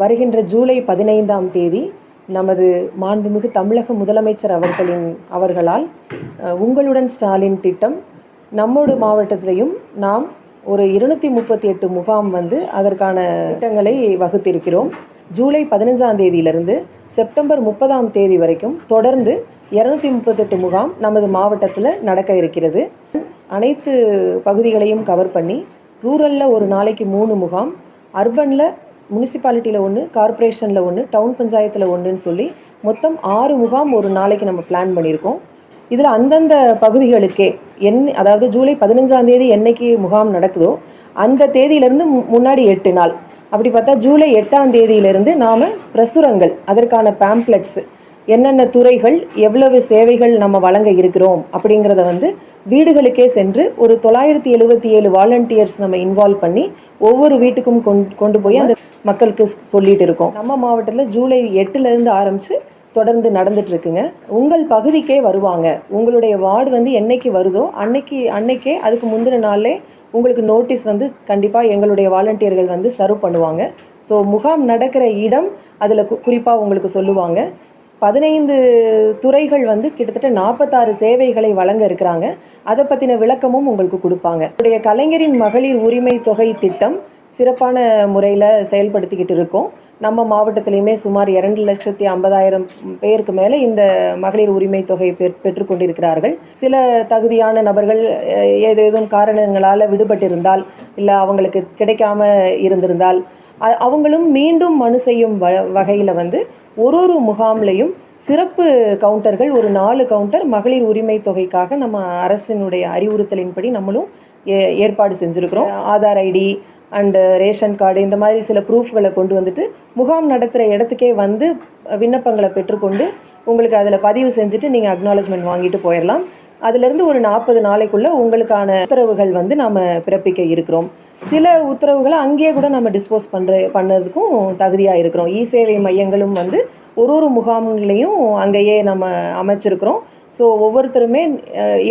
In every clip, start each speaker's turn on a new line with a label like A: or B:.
A: வருகின்ற ஜூலை பதினைந்தாம் தேதி நமது மாண்புமிகு தமிழக முதலமைச்சர் அவர்களின் அவர்களால் உங்களுடன் ஸ்டாலின் திட்டம் நம்மோடு மாவட்டத்திலையும் நாம் ஒரு இருநூற்றி முப்பத்தி எட்டு முகாம் வந்து அதற்கான திட்டங்களை வகுத்திருக்கிறோம். ஜூலை பதினஞ்சாம் தேதியிலிருந்து செப்டம்பர் முப்பதாம் தேதி வரைக்கும் தொடர்ந்து இரநூத்தி முப்பத்தெட்டு முகாம் நமது மாவட்டத்தில் நடக்க இருக்கிறது. அனைத்து பகுதிகளையும் கவர் பண்ணி ரூரலில் ஒரு நாளைக்கு மூணு முகாம் அர்பனில் முனிசிபாலிட்டியில் ஒன்று கார்ப்பரேஷனில் ஒன்று டவுன் பஞ்சாயத்தில் ஒன்றுன்னு சொல்லி மொத்தம் ஆறு முகாம் ஒரு நாளைக்கு நம்ம பிளான் பண்ணியிருக்கோம். இதில் அந்தந்த பகுதிகளுக்கே என் அதாவது ஜூலை பதினஞ்சாம் தேதி என்னைக்கு முகாம் நடக்குதோ அந்த தேதியிலேருந்து மு- முன்னாடி எட்டு நாள். அப்படி பார்த்தா ஜூலை எட்டாம் தேதியிலிருந்து நாம் பிரசுரங்கள் அதற்கான பேம்ப்ளெட்ஸு என்னென்ன துறைகள் எவ்வளவு சேவைகள் நம்ம வழங்க இருக்கிறோம் அப்படிங்கிறத வந்து வீடுகளுக்கே சென்று ஒரு தொள்ளாயிரத்தி எழுபத்தி ஏழு வாலண்டியர்ஸ் நம்ம இன்வால்வ் பண்ணி ஒவ்வொரு வீட்டுக்கும் கொண்டு கொண்டு போய் அந்த மக்களுக்கு சொல்லிட்டு இருக்கோம். நம்ம மாவட்டத்தில் ஜூலை எட்டுலேருந்து ஆரம்பித்து தொடர்ந்து நடந்துட்டு இருக்குங்க. உங்கள் பகுதிக்கே வருவாங்க. உங்களுடைய வார்டு வந்து என்னைக்கு வருதோ அன்னைக்கு அன்னைக்கே அதுக்கு முந்தின நாளே உங்களுக்கு நோட்டீஸ் வந்து கண்டிப்பாக எங்களுடைய வாலண்டியர்கள் வந்து சர்வ் பண்ணுவாங்க. ஸோ முகாம் நடக்கிற இடம் அதில் குறிப்பாக உங்களுக்கு சொல்லுவாங்க. பதினைந்து துறைகள் வந்து கிட்டத்தட்ட நாற்பத்தாறு சேவைகளை வழங்க இருக்கிறாங்க. அதை பற்றின விளக்கமும் உங்களுக்கு கொடுப்பாங்க. உடைய கலைஞரின் மகளிர் உரிமை தொகை திட்டம் சிறப்பான முறையில் செயல்படுத்திக்கிட்டு இருக்கோம். நம்ம மாவட்டத்திலையுமே சுமார் இரண்டு லட்சத்தி ஐம்பதாயிரம் பேருக்கு மேலே இந்த மகளிர் உரிமை தொகை பெற்றுக்கொண்டிருக்கிறார்கள். சில தகுதியான நபர்கள் ஏதேதும் காரணங்களால் விடுபட்டிருந்தால் இல்லை அவங்களுக்கு கிடைக்காம இருந்திருந்தால் அவங்களும் மீண்டும் மனு செய்யும் வ வகையில் வந்து ஒரு ஒரு முகாம்லையும் சிறப்பு கவுண்டர்கள் ஒரு நாலு கவுண்டர் மகளிர் உரிமை தொகைக்காக நம்ம அரசினுடைய அறிவுறுத்தலின்படி நம்மளும் ஏ- ஏற்பாடு செஞ்சுருக்கிறோம். Aadhaar ID and ration card இந்த மாதிரி சில ப்ரூஃப்களை கொண்டு வந்துட்டு முகாம் நடத்துகிற இடத்துக்கே வந்து விண்ணப்பங்களை பெற்றுக்கொண்டு உங்களுக்கு அதில் பதிவு செஞ்சுட்டு நீங்கள் அக்னாலஜ்மெண்ட் வாங்கிட்டு போயிடலாம் அதுலேருந்து ஒரு நாற்பது நாளைக்குள்ளே உங்களுக்கான உத்தரவுகள் வந்து நாம் பிறப்பிக்க இருக்கிறோம். சில உத்தரவுகளை அங்கேயே கூட நம்ம டிஸ்போஸ் பண்ணுற பண்ணதுக்கும் தகுதியாக இருக்கிறோம் இ சேவை மையங்களும் வந்து ஒரு ஒரு முகாம்களையும் அங்கேயே நம்ம அமைச்சிருக்கிறோம். ஸோ ஒவ்வொருத்தருமே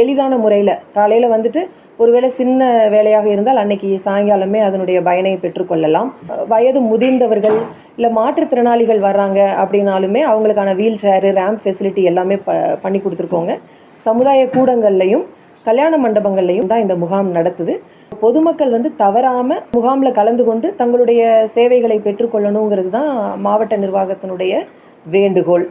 A: எளிதான முறையில் காலையில் வந்துட்டு ஒருவேளை சின்ன வேலையாக இருந்தால் அன்னைக்கு சாயங்காலமே அதனுடைய பயனை பெற்றுக்கொள்ளலாம் வயது முதிர்ந்தவர்கள் இல்லை மாற்றுத்திறனாளிகள் வர்றாங்க அப்படின்னாலுமே அவங்களுக்கான வீல் சேரு ரேம்ப் ஃபெசிலிட்டி எல்லாமே ப பண்ணி கொடுத்துருக்கோங்க. சமுதாய கூடங்கள்லையும் கல்யாண மண்டபங்கள்லையும் தான் இந்த முகாம் நடத்துது. பொதுமக்கள் வந்து தவறாம முகாம்ல கலந்து கொண்டு தங்களுடைய சேவைகளை பெற்றுக்கொள்ளணுங்கிறது தான் மாவட்ட நிர்வாகத்தினுடைய வேண்டுகோள்.